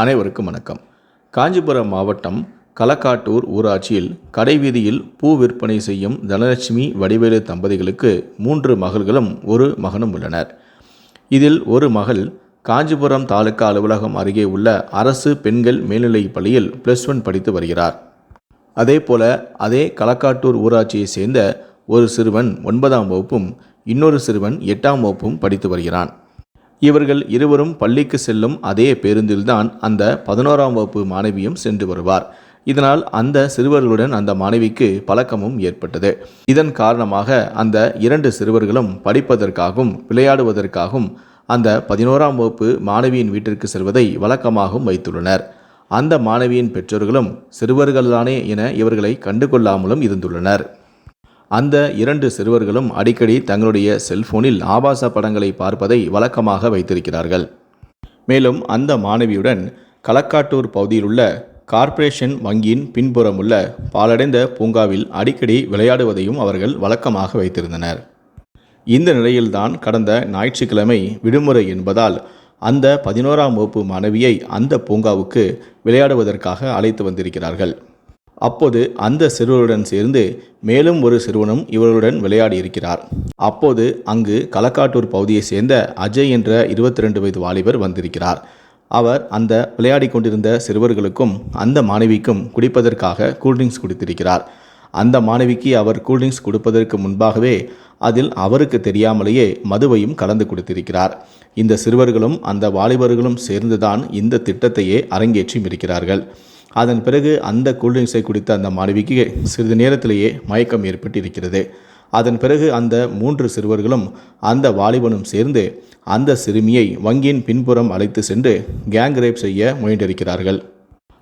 அனைவருக்கும் வணக்கம். காஞ்சிபுரம் மாவட்டம் களக்காட்டூர் ஊராட்சியில் கடைவீதியில் பூ விற்பனை செய்யும் தனலட்சுமி வடிவேலு தம்பதிகளுக்கு மூன்று மகள்களும் ஒரு மகனும் உள்ளனர். இதில் ஒரு மகள் காஞ்சிபுரம் தாலுகா அலுவலகம் அருகே உள்ள அரசு பெண்கள் மேல்நிலைப் பள்ளியில் ப்ளஸ் ஒன் படித்து வருகிறார். அதேபோல அதே களக்காட்டூர் ஊராட்சியை சேர்ந்த ஒரு சிறுவன் ஒன்பதாம் வகுப்பும் இன்னொரு சிறுவன் எட்டாம் வகுப்பும் படித்து வருகிறான். இவர்கள் இருவரும் பள்ளிக்கு செல்லும் அதே பேருந்தில்தான் அந்த பதினோராம் வகுப்பு மாணவியும் சென்று வருவார். இதனால் அந்த சிறுவர்களுடன் அந்த மாணவிக்கு பழக்கமும் ஏற்பட்டது. இதன் காரணமாக அந்த இரண்டு சிறுவர்களும் படிப்பதற்காகவும் விளையாடுவதற்காகவும் அந்த பதினோராம் வகுப்பு மாணவியின் வீட்டிற்கு செல்வதை வழக்கமாகவும் வைத்துள்ளனர். அந்த மாணவியின் பெற்றோர்களும் சிறுவர்கள்தானே என இவர்களை கண்டுகொள்ளாமலும் இருந்துள்ளனர். அந்த இரண்டு சிறுவர்களும் அடிக்கடி தங்களுடைய செல்போனில் ஆபாச படங்களை பார்ப்பதை வழக்கமாக வைத்திருக்கிறார்கள். மேலும் அந்த மாணவியுடன் களக்காட்டூர் பகுதியில் உள்ள கார்ப்பரேஷன் வங்கியின் பின்புறம் உள்ள பாலடைந்த பூங்காவில் அடிக்கடி விளையாடுவதையும் அவர்கள் வழக்கமாக வைத்திருந்தனர். இந்த நிலையில்தான் கடந்த ஞாயிற்றுக்கிழமை விடுமுறை என்பதால் அந்த பதினோராம் வகுப்பு மாணவியை அந்த பூங்காவுக்கு விளையாடுவதற்காக அழைத்து வந்திருக்கிறார்கள். அப்போது அந்த சிறுவருடன் சேர்ந்து மேலும் ஒரு சிறுவனும் இவர்களுடன் விளையாடி இருக்கிறார். அப்போது அங்கு களக்காட்டூர் பகுதியை சேர்ந்த அஜய் என்ற இருபத்தி ரெண்டு வயது வாலிபர் வந்திருக்கிறார். அவர் அந்த விளையாடி கொண்டிருந்த சிறுவர்களுக்கும் அந்த மாணவிக்கும் குடிப்பதற்காக கூல்ட்ரிங்க்ஸ் குடித்திருக்கிறார். அந்த மாணவிக்கு அவர் கூல்ட்ரிங்க்ஸ் கொடுப்பதற்கு முன்பாகவே அதில் அவருக்கு தெரியாமலேயே மதுவையும் கலந்து கொடுத்திருக்கிறார். இந்த சிறுவர்களும் அந்த வாலிபர்களும் சேர்ந்துதான் இந்த திட்டத்தையே அரங்கேற்றி இருக்கிறார்கள். அதன் பிறகு அந்த கூல்ட்ரிங்க்ஸை குடித்த அந்த மாணவிக்கு சிறிது நேரத்திலேயே மயக்கம் ஏற்பட்டு இருக்கிறது அதன் பிறகு அந்த மூன்று சிறுவர்களும் அந்த வாலிபனும் சேர்ந்து அந்த சிறுமியை வங்கியின் பின்புறம் அழைத்து சென்று கேங் ரேப் செய்ய முயன்றிருக்கிறார்கள்.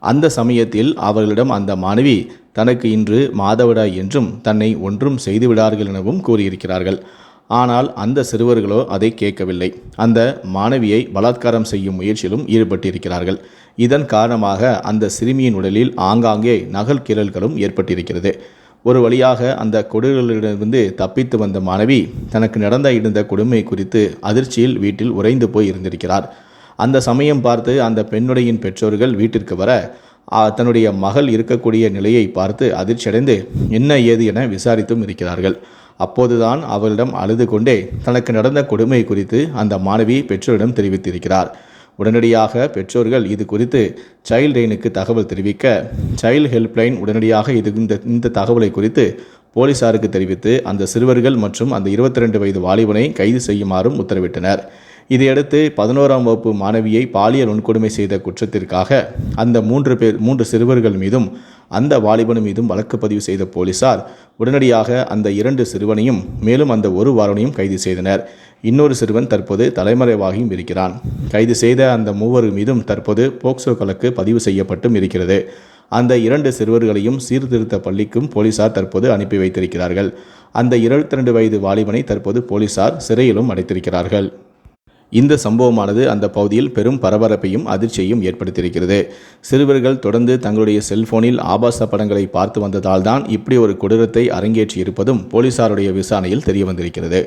அந்த சமயத்தில் அவர்களிடம் அந்த மாணவி தனக்கு இன்று மாதவிடாய் என்றும் தன்னை ஒன்றும் செய்துவிடார்கள் எனவும் கூறியிருக்கிறார்கள். ஆனால் அந்த சிறுவர்களோ அதை கேட்கவில்லை. அந்த மாணவியை பலாத்காரம் செய்யும் முயற்சியிலும் ஈடுபட்டிருக்கிறார்கள். இதன் காரணமாக அந்த சிறுமியின் உடலில் ஆங்காங்கே நகல் கீறல்களும் ஏற்பட்டிருக்கிறது. ஒரு வழியாக அந்த கொடுகளிடமிருந்து தப்பித்து வந்த மாணவி தனக்கு நடந்த இருந்த கொடுமை குறித்து அதிர்ச்சியில் வீட்டில் உறைந்து போய் இருந்திருக்கிறார். அந்த சமயம் பார்த்து அந்த பெண்ணுடையின் பெற்றோர்கள் வீட்டிற்கு வர தன்னுடைய மகள் இருக்கக்கூடிய நிலையை பார்த்து அதிர்ச்சியடைந்து என்ன ஏது என விசாரித்தும் இருக்கிறார்கள். அப்போதுதான் அவளிடம் அழுது கொண்டே தனக்கு நடந்த கொடுமை குறித்து அந்த மாணவி பெற்றோரிடம் தெரிவித்திருக்கிறார். உடனடியாக பெற்றோர்கள் இது குறித்து சைல்ட் லைனுக்கு தகவல் தெரிவிக்க சைல்டு ஹெல்ப்லைன் உடனடியாக இது இந்த இந்த தகவலை குறித்து போலீசாருக்கு தெரிவித்து அந்த சிறுவர்கள் மற்றும் அந்த இருபத்தி ரெண்டு வயது வாலிபனை கைது செய்யுமாறும் உத்தரவிட்டனர். இதையடுத்து பதினோராம் வகுப்பு மாணவியை பாலியல் வன்கொடுமை செய்த குற்றத்திற்காக அந்த மூன்று பேர் மூன்று சிறுவர்கள் மீதும் அந்த வாலிபன் மீதும் வழக்கு பதிவு செய்த போலீசார் உடனடியாக அந்த இரண்டு சிறுவனையும் மேலும் அந்த ஒரு வாரனையும் கைது செய்தனர். இன்னொரு சிறுவன் தற்போது தலைமறைவாகியும் இருக்கிறான். கைது செய்த அந்த மூவர் மீதும் தற்போது போக்சோ கலக்கு பதிவு செய்யப்பட்டும் இருக்கிறது. அந்த இரண்டு சிறுவர்களையும் சீர்திருத்த பள்ளிக்கும் போலீசார் தற்போது அனுப்பி வைத்திருக்கிறார்கள். அந்த இருபத்தி ரெண்டு வயது வாலிபனை தற்போது போலீசார் சிறையிலும் அடைத்திருக்கிறார்கள். இந்த சம்பவமானது அந்த பகுதியில் பெரும் பரபரப்பையும் அதிர்ச்சியையும் ஏற்படுத்தியிருக்கிறது. சிறுவர்கள் தொடர்ந்து தங்களுடைய செல்போனில் ஆபாச படங்களை பார்த்து வந்ததால் தான் இப்படி ஒரு கொடூரத்தை அரங்கேற்றி இருப்பதும் போலீசாருடைய விசாரணையில் தெரிய வந்திருக்கிறது.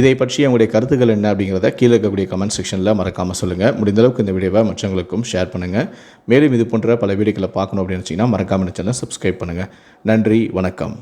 இதை பற்றி உங்களுடைய கருத்துக்கள் என்ன அப்படிங்கிறத கீழே இருக்கக்கூடிய கமெண்ட் செக்ஷனில் மறக்காமல் சொல்லுங்கள் முடிந்தளவுக்கு இந்த வீடியோவை மற்றவங்களுக்கும் ஷேர் பண்ணுங்கள் மேலும் இது போன்ற பல வீடியோக்களை பார்க்கணும் அப்படின்னு வச்சிங்கன்னா மறக்காமல் சேனல் சப்ஸ்கிரைப் பண்ணுங்கள் நன்றி வணக்கம்.